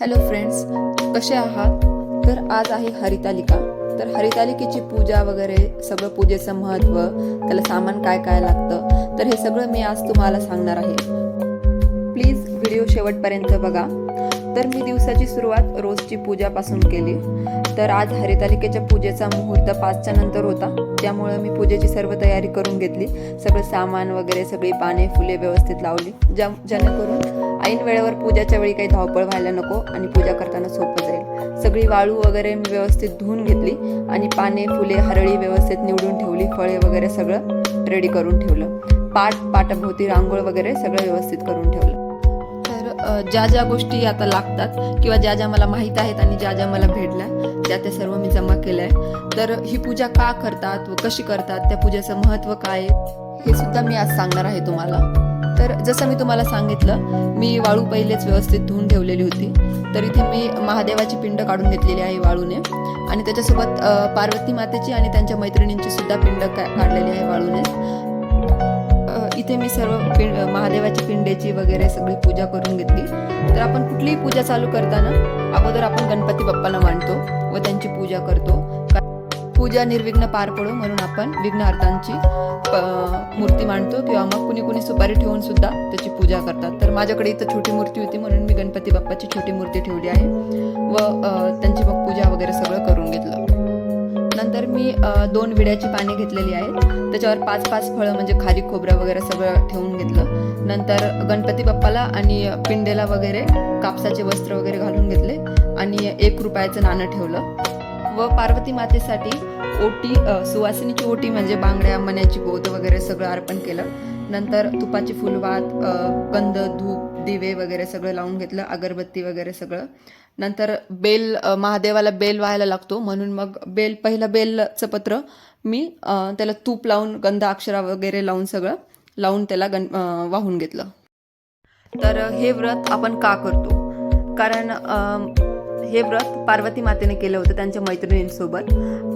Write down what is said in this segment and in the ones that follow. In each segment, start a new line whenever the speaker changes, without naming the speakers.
Hello friends कसे आहात? तर आज आहे हरितालिका. तर हरितालिकेची पूजा वगैरे सगळं पूजेचं महत्त्व त्याला सामान काय काय लागतं तर हे सगळं मी आज तुम्हाला सांगणार आहे. प्लीज व्हिडिओ शेवटपर्यंत बघा. तर मी दिवसाची सुरुवात रोजची पूजापासून केली. तर आज हरितालिकेच्या पूजेचा मुहूर्त पाचच्या नंतर होता. त्यामुळं मी पूजेची सर्व तयारी करून घेतली. सगळं सामान वगैरे सगळी पाने फुले व्यवस्थित लावली. ज्या जेणेकरून ऐन वेळेवर पूजाच्या वेळी काही धावपळ व्हायला नको आणि पूजा करताना सोपं जाईल. सगळी वाळू वगैरे मी व्यवस्थित धुवून घेतली आणि पाने फुले हरळी व्यवस्थित निवडून ठेवली. फळे वगैरे सगळं रेडी करून ठेवलं. पाट पाटाभोवती रांगोळ वगैरे सगळं व्यवस्थित करून ठेवलं. ज्या ज्या गोष्टी आता लागतात किंवा ज्या ज्या मला माहीत आहेत आणि ज्या ज्या मला भेटल्या त्या त्या सर्व मी जमा केल्या आहे तर ही पूजा का करतात व कशी करतात त्या पूजेचं महत्त्व काय हे सुद्धा मी आज सांगणार आहे तुम्हाला. तर जसं मी तुम्हाला सांगितलं मी वाळू पहिलेच व्यवस्थित धुवून ठेवलेली होती. तर इथे मी महादेवाची पिंड काढून घेतलेली आहे वाळूने. आणि त्याच्यासोबत पार्वती मातेची आणि त्यांच्या मैत्रिणींची सुद्धा पिंड का- काढलेली आहे वाळूने. तिथे मी सर्व पिंड महादेवाची पिंडेची वगैरे सगळी पूजा करून घेतली. तर आपण कुठलीही पूजा चालू करताना अगोदर आपण गणपती बाप्पाला मांडतो व त्यांची पूजा करतो. पूजा निर्विघ्न पार पडो म्हणून आपण विघ्नहर्तांची मूर्ती मांडतो किंवा मग कुणी कुणी सुपारी ठेवून सुद्धा त्याची पूजा करतात. तर माझ्याकडे इथं छोटी मूर्ती होती म्हणून मी गणपती बाप्पाची छोटी मूर्ती ठेवली आहे व त्यांची मग पूजा वगैरे सगळं करून घेतलं. नंतर मी दोन विड्याची पाने घेतलेली आहेत. त्याच्यावर पाच पाच फळं म्हणजे खारी खोबरं वगैरे सगळं ठेवून घेतलं. नंतर गणपती बाप्पाला आणि पिंडेला वगैरे कापसाचे वस्त्र वगैरे घालून घेतले आणि एक रुपयाचं नाणं ठेवलं. व पार्वती मातेसाठी ओटी सुवासिनीची ओटी म्हणजे बांगड्या मण्याची गोद वगैरे सगळं अर्पण केलं. नंतर तुपाची फुलवात कंद धूप दिवे वगैरे सगळं लावून घेतलं अगरबत्ती वगैरे सगळं. नंतर बेल महादेवाला बेल व्हायला लागतो. म्हणून मग बेल पहिलं बेलचं पत्र मी त्याला तूप लावून गंध अक्षरा वगैरे लावून सगळं लावून त्याला गण वाहून घेतलं. तर हे व्रत आपण का करतो? कारण हे व्रत पार्वती मातेने केलं होतं त्यांच्या मैत्रिणींसोबत.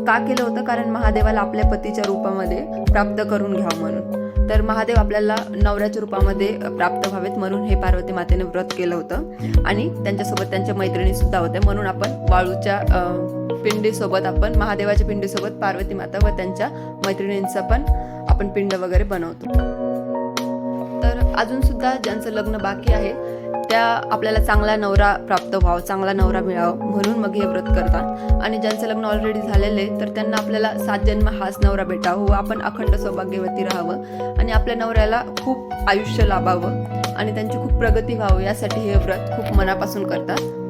का केलं होतं? कारण महादेवाला आपल्या पतीच्या रूपामध्ये प्राप्त करून घ्यावं म्हणून. तर महादेव आपल्याला नवऱ्याच्या रूपामध्ये प्राप्त व्हावेत म्हणून हे पार्वती मातेने व्रत केलं होतं. आणि त्यांच्यासोबत त्यांच्या मैत्रिणी सुद्धा होत्या. म्हणून आपण वाळूच्या पिंडीसोबत आपण महादेवाच्या पिंडीसोबत पार्वती माता व त्यांच्या मैत्रिणींचा पण आपण पिंड वगैरे बनवतो. तर अजूनसुद्धा ज्यांचं लग्न बाकी आहे त्या आपल्याला चांगला नवरा प्राप्त व्हावा चांगला नवरा मिळावा म्हणून मग हे व्रत करतात. आणि ज्यांचं लग्न ऑलरेडी झालेलं आहे तर त्यांना आपल्याला सात जन्म हाच नवरा भेटावा व आपण अखंड सौभाग्यवती राहावं आणि आपल्या नवऱ्याला खूप आयुष्य लाभावं आणि त्यांची खूप प्रगती व्हावं यासाठी हे व्रत खूप मनापासून करतात.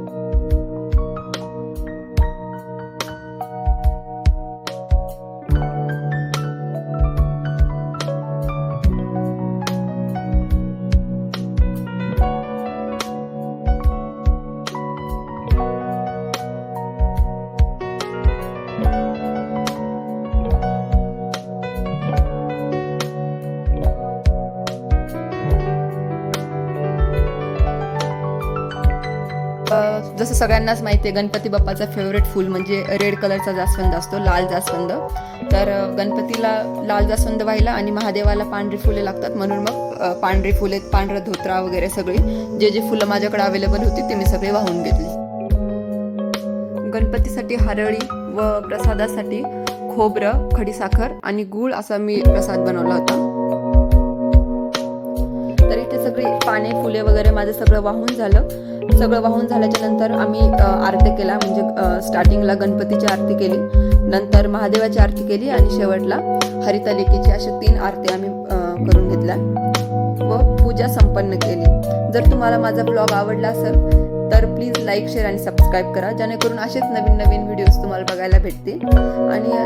जसं सगळ्यांनाच माहिती आहे गणपती बाप्पाचा फेवरेट फूल म्हणजे रेड कलरचा जास्वंद असतो लाल जास्वंद. तर गणपतीला लाल जास्वंद व्हायला आणि महादेवाला पांढरी फुले लागतात म्हणून मग पांढरी फुले पांढरा धोत्रा वगैरे सगळी जे जे फुलं माझ्याकडे अवेलेबल होती ते मी सगळे वाहून घेतली. गणपतीसाठी हरळी व प्रसादासाठी खोबरं खडीसाखर आणि गूळ असा मी प्रसाद बनवला होता. तर इथे सगळी पाने फुले वगैरे माझं सगळं वाहून झालं. सगळं वाहून झाल्याच्यानंतर आम्ही आरती केला. म्हणजे स्टार्टिंगला गणपतीची आरती केली. नंतर महादेवाची आरती केली आणि शेवटला हरितालिकेची अशा तीन आरती आम्ही करून घेतल्या व पूजा संपन्न केली. जर तुम्हाला माझा ब्लॉग आवडला असेल तर प्लीज लाईक शेअर आणि सबस्क्राईब करा. जेणेकरून असेच नवीन नवीन व्हिडिओज तुम्हाला बघायला भेटतील. आणि